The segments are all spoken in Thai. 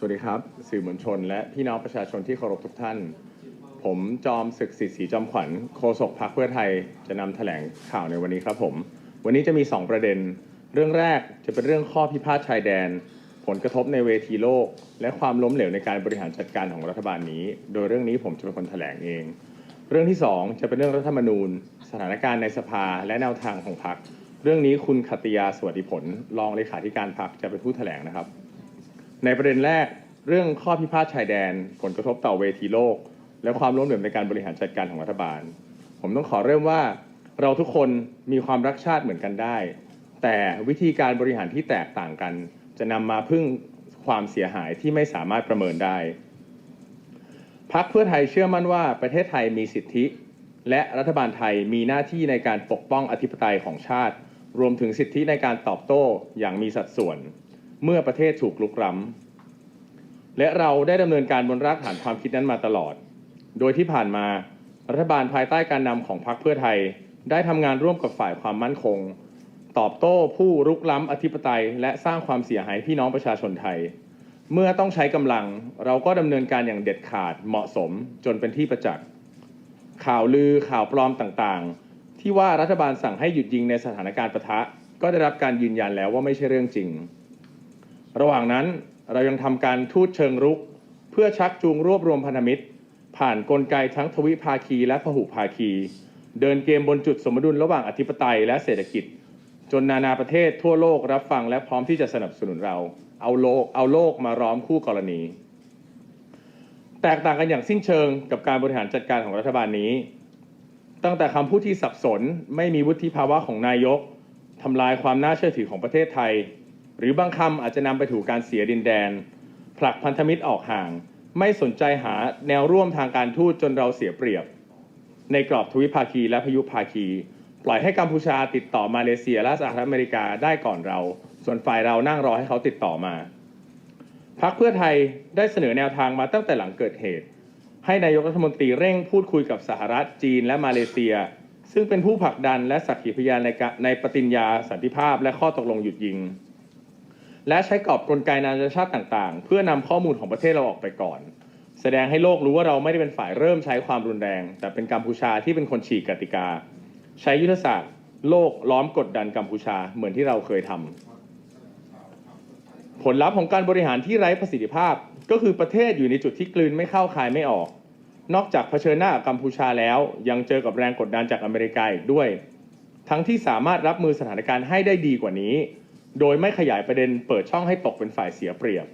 สวัสดีครับ สื่อมวลชน และพี่น้องประชาชนที่เคารพทุกท่าน ผมจอมศึกสิทธิ์ศรีจอมขวัญโฆษกพรรคเพื่อไทยจะนำแถลงข่าวในวันนี้ครับผม วันนี้จะมี 2 ประเด็น เรื่องแรกจะเป็นเรื่องข้อพิพาทชายแดน ผลกระทบในเวทีโลก และความล้มเหลวในการบริหารจัดการของรัฐบาลนี้ โดยเรื่องนี้ผมจะเป็นคนแถลงเอง เรื่องที่ 2 จะเป็นเรื่องรัฐธรรมนูญ สถานการณ์ในสภาและแนวทางของพรรคเรื่องนี้คุณขตติยาสวัสดิผลรองเลขาธิการพรรคจะเป็นผู้แถลงนะครับ ในประเด็นแรกเรื่องข้อพิพาทชายแดน ผลกระทบต่อเวทีโลก และความล้มเหลวในการบริหารจัดการของรัฐบาล ผมต้องขอเริ่มว่าเราทุกคนมีความรักชาติเหมือนกันได้ แต่วิธีการบริหารที่แตกต่างกัน จะนำมาพึ่งความเสียหายที่ไม่สามารถประเมินได้พักเพื่อไทยเชื่อมั่นว่าประเทศไทยมีสิทธิ และรัฐบาลไทยมีหน้าที่ในการปกป้องอธิปไตยของชาติ รวมถึงสิทธิในการตอบโต้อย่างมีสัดส่วน เมื่อประเทศถูกลุกล้ำและเราได้ดำเนินการบนรากฐานความคิดนั้นมาตลอด โดยที่ผ่านมารัฐบาลภายใต้การนำของพรรคเพื่อไทย ได้ทำงานร่วมกับฝ่ายความมั่นคง ตอบโต้ผู้รุกล้ำอธิปไตย และสร้างความเสียหายพี่น้องประชาชนไทย เมื่อต้องใช้กำลังเราก็ดำเนินการอย่างเด็ดขาดเหมาะสมจนเป็นที่ประจักษ์ข่าวลือข่าวปลอมต่างๆ ที่ว่ารัฐบาลสั่งให้หยุดยิงในสถานการณ์ปะทะ ก็ได้รับการยืนยันแล้วว่าไม่ใช่เรื่องจริง ระหว่างนั้นเรายังทำการทูตเชิงรุก เพื่อชักจูงรวบรวมพันธมิตร ผ่านนกลไกทั้งทวิภาคีและพหุภาคี เดินเกมบนจุดสมดุลระหว่างอธิปไตยและเศรษฐกิจ จนนานาประเทศทั่วโลกรับฟังและพร้อมที่จะสนับสนุนเรา เอาโลกเอาโลกมาร้อมคู่กรณี แตกต่างกันอย่างสิ้นเชิงกับการบริหารจัดการของรัฐบาลนี้ ตั้งแต่คำพูดที่สับสนไม่มีวุฒิภาวะของนายกทำลายความน่าเชื่อถือของประเทศไทย หรือบางคำอาจจะนำไปถูกการเสียดินแดน ผลักพันธมิตรออกห่าง ไม่สนใจหาแนวร่วมทางการทูตจนเราเสียเปรียบ ในกรอบทวิภาคีและพยุภาคี ปล่อยให้กัมพูชาติดต่อมาเลเซียและสหรัฐอเมริกาได้ก่อนเรา ส่วนฝ่ายเรานั่งรอให้เขาติดต่อมาพักเพื่อไทยได้เสนอแนวทางมาตั้งแต่หลังเกิดเหตุ ให้นายกรัฐมนตรีเร่งพูดคุยกับสหรัฐจีนและมาเลเซีย ซึ่งเป็นผู้ผลักดันและสักขีพยานในในปฏิญญาสันติภาพและข้อตกลงหยุดยิง และใช้กรอบกลไกนานาชาติต่างๆ เพื่อนำข้อมูลของประเทศเราออกไปก่อน แสดงให้โลกรู้ว่าเราไม่ได้เป็นฝ่ายเริ่มใช้ความรุนแรง แต่เป็นกัมพูชาที่เป็นคนฉีกกติกา ใช้ยุทธศาสตร์โลกล้อมกดดันกัมพูชาเหมือนที่เราเคยทำผลลัพธ์ของการบริหารที่ไร้ประสิทธิภาพ ก็คือประเทศอยู่ในจุดที่กลืนไม่เข้าคายไม่ออก นอกจากเผชิญหน้ากับกัมพูชาแล้ว ยังเจอกับแรงกดดันจากอเมริกาอีกด้วย ทั้งที่สามารถรับมือสถานการณ์ให้ได้ดีกว่านี้ โดยไม่ขยายประเด็นเปิดช่องให้ตกเป็นฝ่ายเสียเปรียบ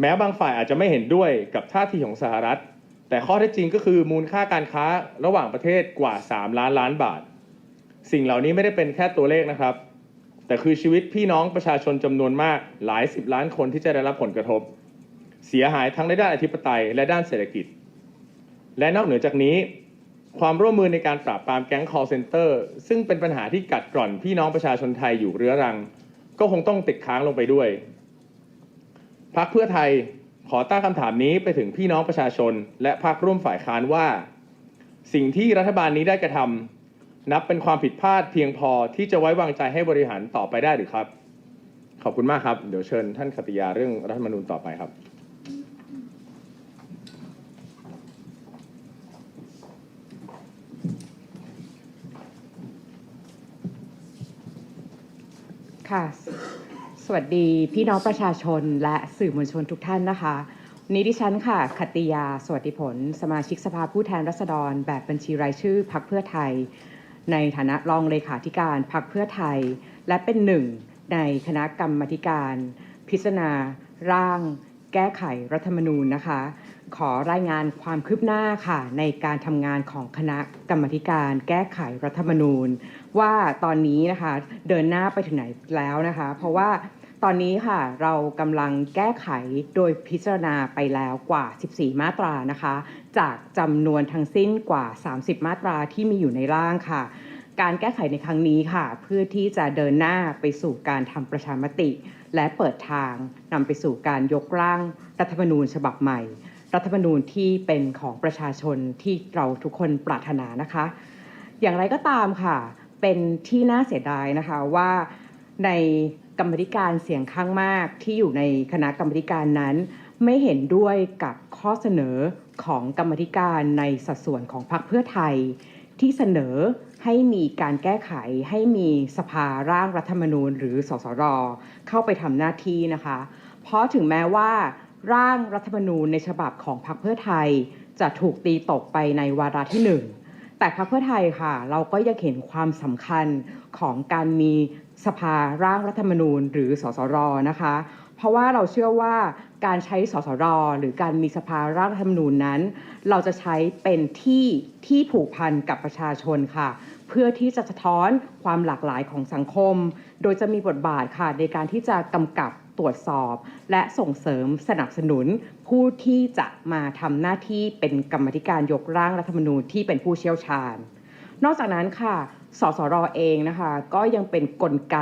แม้บางฝ่ายอาจจะไม่เห็นด้วยกับท่าทีของสหรัฐ แต่ข้อเท็จจริงก็คือมูลค่าการค้าระหว่างประเทศกว่า 3 ล้านล้านบาท สิ่งเหล่านี้ไม่ได้เป็นแค่ตัวเลขนะครับ แต่คือชีวิตพี่น้องประชาชนจำนวนมากหลายสิบล้านคนที่จะได้รับผลกระทบ เสียหายทั้งในด้านอธิปไตยและด้านเศรษฐกิจ และนอกเหนือจากนี้ ความร่วมมือในการปราบปรามแก๊ง call center ซึ่งเป็นปัญหาที่กัดกร่อนพี่น้องประชาชนไทยอยู่เรื้อรัง ก็คงต้องติดค้างลงไปด้วยพักเพื่อไทยขอตั้งคำถามนี้ไปถึงพี่น้องประชาชน และพรรคร่วมฝ่ายค้านว่า สิ่งที่รัฐบาลนี้ได้กระทำนับเป็นความผิดพลาดเพียงพอที่จะไว้วางใจให้บริหารต่อไปได้หรือครับ ขอบคุณมากครับ เดี๋ยวเชิญท่านขติยาเรื่องรัฐธรรมนูญต่อไปครับ ค่ะ สวัสดีพี่น้องประชาชนและสื่อมวลชนทุกท่านนะคะวันนี้ดิฉันค่ะขตติยา สวัสดิผล สมาชิกสภาผู้แทนราษฎร แบบบัญชีรายชื่อพักเพื่อไทย ในฐานะรองเลขาธิการพักเพื่อไทย และเป็นหนึ่งในคณะกรรมธิการ พิจารณา ร่าง แก้ไขรัฐธรรมนูญนะคะ ขอรายงานความคืบหน้าค่ะ ในการทำงานของคณะกรรมธิการแก้ไขรัฐธรรมนูญ ว่าตอนนี้นะคะเดินหน้าไปถึงไหนแล้วนะคะ เพราะว่าตอนนี้ค่ะเรากำลังแก้ไขโดยพิจารณาไปแล้วกว่า 14 มาตรานะคะ จากจำนวนทั้งสิ้นกว่า 30 มาตราที่มีอยู่ในร่างค่ะ การแก้ไขในครั้งนี้ค่ะ เพื่อที่จะเดินหน้าไปสู่การทำประชามติ และเปิดทางนำไปสู่การยกร่างรัฐธรรมนูญฉบับใหม่ รัฐธรรมนูญที่เป็นของประชาชนที่เราทุกคนปรารถนานะคะ อย่างไรก็ตามค่ะ เป็นที่น่าเสียดายนะคะว่าในกรรมธิการเสียงข้างมากที่อยู่ในคณะกรรมธิการนั้น ไม่เห็นด้วยกับข้อเสนอของกรรมธิการในสัดส่วนของพรรคเพื่อไทย ที่เสนอให้มีการแก้ไขให้มีสภาร่างรัฐธรรมนูญ หรือสสรเข้าไปทำหน้าที่นะคะ เพราะถึงแม้ว่า ร่างรัฐธรรมนูญในฉบับของพรรคเพื่อไทย จะถูกตีตกไปในวาระที่หนึ่ง แต่พรรคเพื่อไทยค่ะ เราก็ยังเห็นความสำคัญของการมีสภาร่างรัฐธรรมนูญ หรือสสรนะคะ เพราะว่าเราเชื่อว่าการใช้สสรหรือการมีสภาร่างรัฐธรรมนูญนั้น เราจะใช้เป็นที่ที่ผูกพันกับประชาชนค่ะ เพื่อที่จะสะท้อนความหลากหลายของสังคม โดยจะมีบทบาทค่ะในการที่จะกำกับ ตรวจสอบ และส่งเสริมสนับสนุน ผู้ที่จะมาทำหน้าที่เป็นกรรมธิการยกร่างรัฐธรรมนูญที่เป็นผู้เชี่ยวชาญ นอกจากนั้นค่ะ สสรเองนะคะ ก็ยังเป็นนกลไก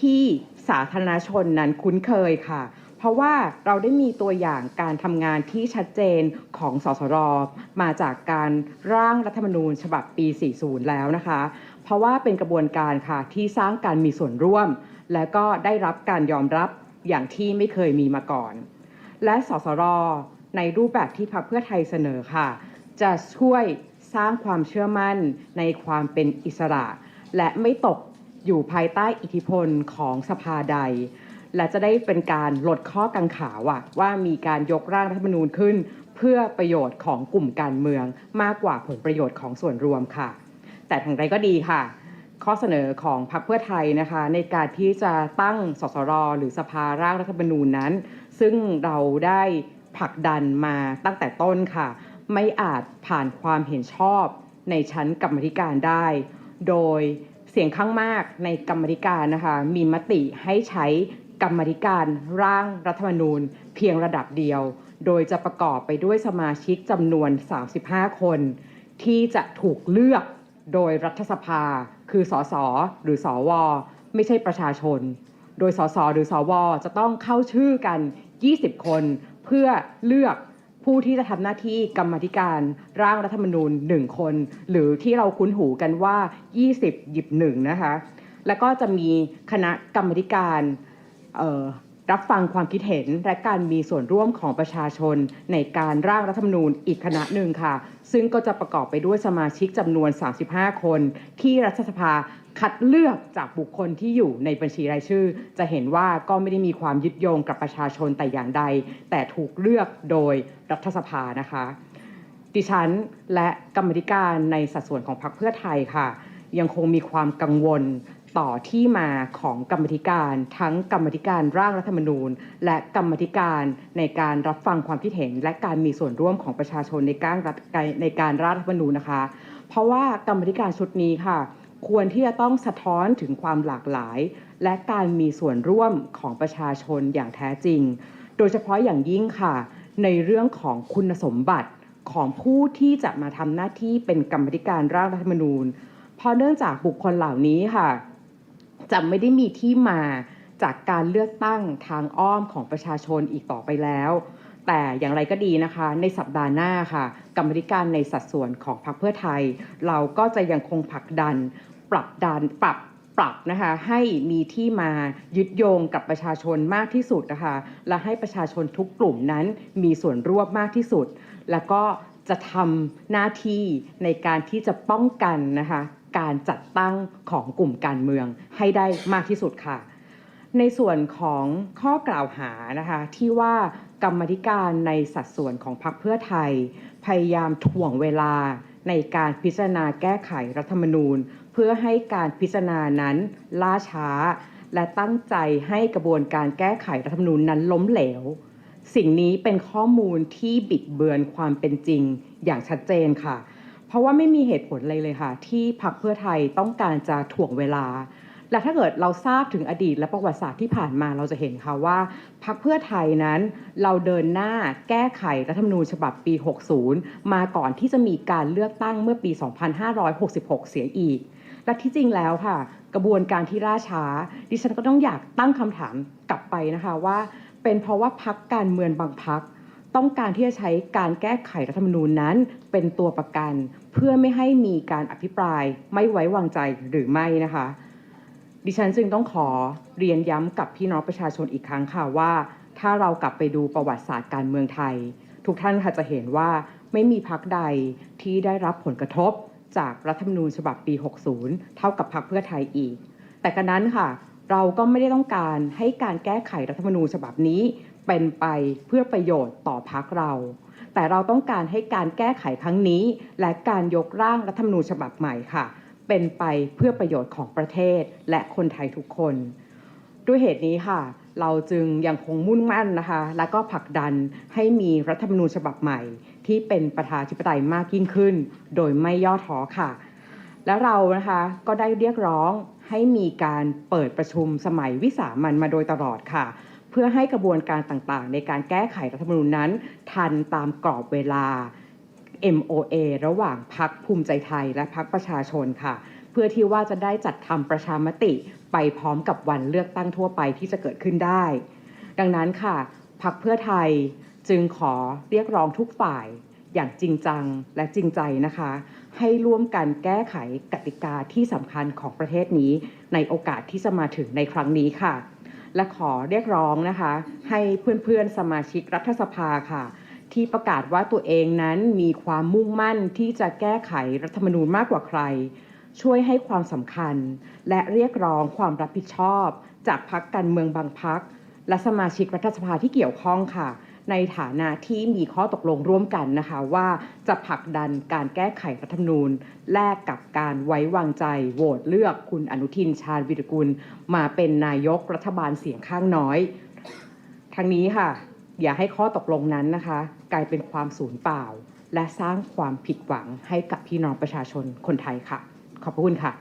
ที่สาธารณชนนั้นคุ้นเคยค่ะเพราะว่าเราได้มีตัวอย่างการทำงานที่ชัดเจนของสสรมาจากการร่างรัฐธรรมนูญฉบับปี 40 แล้วนะคะ เพราะว่าเป็นกระบวนการค่ะที่สร้างการมีส่วนร่วม และก็ได้รับการยอมรับ อย่างที่ไม่เคยมีมาก่อน และสสรในรูปแบบที่พรรคเพื่อไทยเสนอค่ะ จะช่วยสร้างความเชื่อมั่นในความเป็นอิสระ และไม่ตกอยู่ภายใต้อิทธิพลของสภาใด และจะได้เป็นการลดข้อกังขาว่าว่ามีการยกร่างรัฐธรรมนูญขึ้น เพื่อประโยชน์ของกลุ่มการเมืองมากกว่าผลประโยชน์ของส่วนรวมค่ะ แต่ทางใดก็ดีค่ะ ข้อเสนอของพรรคเพื่อไทยนะคะในการที่จะตั้งสสรหรือสภาร่างรัฐธรรมนูญนั้น ซึ่งเราได้ผลักดันมาตั้งแต่ต้นค่ะ ไม่อาจผ่านความเห็นชอบในชั้นกรรมธิการได้ โดยเสียงข้างมากในกรรมธิการนะคะมีมติให้ใช้กรรมธิการร่างรัฐธรรมนูญเพียงระดับเดียว โดยจะประกอบไปด้วยสมาชิกจำนวน 35 คน ที่จะถูกเลือกโดยรัฐสภา คือสสหรือสวไม่ใช่ประชาชน โดยสสหรือสวจะต้องเข้าชื่อกัน 20 คนเพื่อเลือกผู้ที่จะทำหน้าที่กรรมธิการร่างรัฐธรรมนูญ 1 คน หรือที่เราคุ้นหูกันว่า 20 หยิบหนึ่งนะคะ แล้วก็จะมีคณะกรรมธิการ รับฟังความคิดเห็นและการมีส่วนร่วมของประชาชน ในการร่างรัฐธรรมนูญอีกคณะหนึ่งค่ะ ซึ่งก็จะประกอบไปด้วยสมาชิกจำนวน 35 คน ที่รัฐสภาคัดเลือกจากบุคคลที่อยู่ในบัญชีรายชื่อ จะเห็นว่าก็ไม่ได้มีความยึดโยงกับประชาชนแต่อย่างใด แต่ถูกเลือกโดยรัฐสภานะคะ ดิฉันและกรรมธิการในสัดส่วนของพรรคเพื่อไทยค่ะ ยังคงมีความกังวล ต่อที่มาของกรรมธิการ ทั้งกรรมธิการร่างรัฐธรรมนูญ และกรรมธิการในการรับฟังความคิดเห็น และการมีส่วนร่วมของประชาชนในการรัฐในการร่างรัฐธรรมนูญนะคะ เพราะว่ากรรมธิการชุดนี้ค่ะ ควรที่จะต้องสะท้อนถึงความหลากหลาย และการมีส่วนร่วมของประชาชนอย่างแท้จริง โดยเฉพาะอย่างยิ่งค่ะ ในเรื่องของคุณสมบัติของผู้ที่จะมาทำหน้าที่เป็นกรรมธิการร่างรัฐธรรมนูญ เพราะเนื่องจากบุคคลเหล่านี้ค่ะ จะไม่ได้มีที่มาจากการเลือกตั้งทางอ้อมของประชาชนอีกต่อไปแล้ว แต่อย่างไรก็ดีนะคะ ในสัปดาห์หน้าค่ะ กรรมธิการในสัดส่วนของพรรคเพื่อไทย เราก็จะยังคงผลักดันปรับดันปรับปรับนะคะให้มีที่มายึดโยงกับประชาชนมากที่สุดนะคะและให้ประชาชนทุกกลุ่มนั้นมีส่วนร่วมมากที่สุด แล้วก็จะทำหน้าที่ในการที่จะป้องกันนะคะ การจัดตั้งของกลุ่มการเมืองให้ได้มากที่สุดค่ะ ในส่วนของข้อกล่าวหานะคะที่ว่ากรรมธิการในสัดส่วนของพรรคเพื่อไทย พยายามถ่วงเวลาในการพิจารณาแก้ไขรัฐธรรมนูญ เพื่อให้การพิจารณานั้นล่าช้า และตั้งใจให้กระบวนการแก้ไขรัฐธรรมนูญนั้นล้มเหลว สิ่งนี้เป็นข้อมูลที่บิดเบือนความเป็นจริงอย่างชัดเจนค่ะ เพราะว่าไม่มีเหตุผลเลยเลยค่ะ ที่พรรคเพื่อไทยต้องการจะถ่วงเวลา และถ้าเกิดเราทราบถึงอดีตและประวัติศาสตร์ที่ผ่านมาเราจะเห็นค่ะว่าพรรคเพื่อไทยนั้น เราเดินหน้าแก้ไขรัฐธรรมนูญฉบับปี 60 มาก่อนที่จะมีการเลือกตั้งเมื่อปี 2566 เสียอีก และที่จริงแล้วค่ะ กระบวนการที่ล่าช้า ดิฉันก็ต้องอยากตั้งคำถามกลับไปนะคะว่า เป็นเพราะว่าพักการเมืองบางพัก ต้องการที่จะใช้การแก้ไขรัฐธรรมนูญนั้น เป็นตัวประกัน เพื่อไม่ให้มีการอภิปรายไม่ไว้วางใจหรือไม่นะคะ ดิฉันจึงต้องขอเรียนย้ำกับพี่น้องประชาชนอีกครั้งค่ะว่า ถ้าเรากลับไปดูประวัติศาสตร์การเมืองไทย ทุกท่านค่ะจะเห็นว่าไม่มีพักใดที่ได้รับผลกระทบจากรัฐธรรมนูญฉบับปี 60 เท่ากับพักเพื่อไทยอีก แต่กันนั้นค่ะ เราก็ไม่ได้ต้องการให้การแก้ไขรัฐธรรมนูญฉบับนี้เป็นไปเพื่อประโยชน์ต่อพักเรา แต่เราต้องการให้การแก้ไขครั้งนี้ และการยกร่างรัฐธรรมนูญฉบับใหม่ค่ะ เป็นไปเพื่อประโยชน์ของประเทศและคนไทยทุกคน ด้วยเหตุนี้ค่ะ เราจึงยังคงมุ่งมั่นนะคะ และก็ผลักดันให้มีรัฐธรรมนูญฉบับใหม่ ที่เป็นประชาธิปไตยมากยิ่งขึ้น โดยไม่ย่อท้อค่ะ และเรานะคะก็ได้เรียกร้องให้มีการเปิดประชุมสมัยวิสามันมาโดยตลอดค่ะ เพื่อให้กระบวนการต่างๆ ในการแก้ไขรัฐธรรมนูญนั้น ทันตามกรอบเวลา MOA ระหว่างพักภูมิใจไทยและพักประชาชนค่ะ เพื่อที่ว่าจะได้จัดทำประชามติไปพร้อมกับวันเลือกตั้งทั่วไปที่จะเกิดขึ้นได้ ดังนั้นค่ะพักเพื่อไทยจึงขอเรียกร้องทุกฝ่าย อย่างจริงจังและจริงใจนะคะ ให้ร่วมกันแก้ไขกติกาที่สำคัญของประเทศนี้ ในโอกาสที่จะมาถึงในครั้งนี้ค่ะ และขอเรียกร้องนะคะ ให้เพื่อนๆสมาชิกรัฐสภาค่ะ ที่ประกาศว่าตัวเองนั้นมีความมุ่งมั่นที่จะแก้ไขรัฐธรรมนูญมากกว่าใคร ช่วยให้ความสำคัญ และเรียกร้องความรับผิดชอบ จากพักการเมืองบางพักและสมาชิกรัฐสภาที่เกี่ยวข้องค่ะ ในฐานะที่มีข้อตกลงร่วมกันนะคะว่าจะผลักดันการแก้ไขรัฐธรรมนูญ แลกกับการไว้วางใจโหวตเลือกคุณอนุทินชาญวิรกุล มาเป็นนายกรัฐบาลเสียงข้างน้อย ทั้งนี้ค่ะ อย่าให้ข้อตกลงนั้นนะคะ กลายเป็นความสูญเปล่า และสร้างความผิดหวังให้กับพี่น้องประชาชนคนไทยค่ะ ขอบพระคุณค่ะ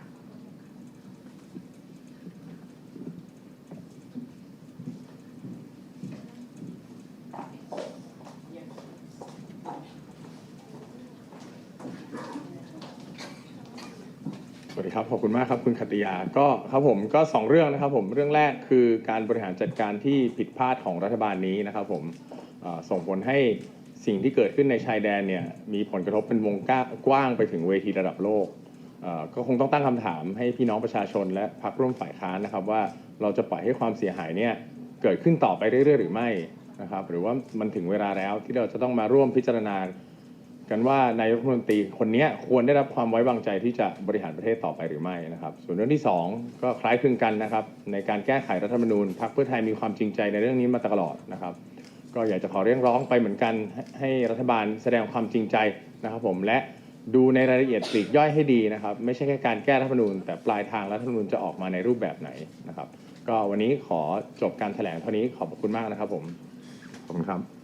คุณมากครับคุณขัตติยาก็ครับผมก็สองเรื่องนะครับผมเรื่องแรกคือการบริหารจัดการที่ผิดพลาดของรัฐบาลนี้นะครับผมส่งผลให้สิ่งที่เกิดขึ้นในชายแดนเนี่ยมีผลกระทบเป็นวงกว้างไปถึงเวทีระดับโลกก็คงต้องตั้งคำถามให้พี่น้องประชาชนและพรรคร่วมฝ่ายค้านนะครับว่าเราจะปล่อยให้ความเสียหายเนี่ยเกิดขึ้นต่อไปเรื่อยๆหรือไม่นะครับหรือว่ามันถึงเวลาแล้วที่เราจะต้องมาร่วมพิจารณา กันว่านายกรัฐมนตรีคนนี้ควรได้รับความไว้วางใจที่จะบริหารประเทศต่อไปหรือไม่นะครับ ส่วนเรื่องที่สองก็คล้ายคลึงกันนะครับ ในการแก้ไขรัฐธรรมนูญพรรคเพื่อไทยมีความจริงใจในเรื่องนี้มาตลอดนะครับ ก็อยากจะขอเรียกร้องไปเหมือนกัน ให้รัฐบาลแสดงความจริงใจนะครับ ผมและดูในรายละเอียดปลีกย่อยให้ดีนะครับ ไม่ใช่แค่การแก้รัฐธรรมนูญ แต่ปลายทางรัฐธรรมนูญจะออกมาในรูปแบบไหนนะครับ ก็วันนี้ขอจบการแถลงเท่านี้ขอบคุณมากนะครับ ผมขอบคุณครับ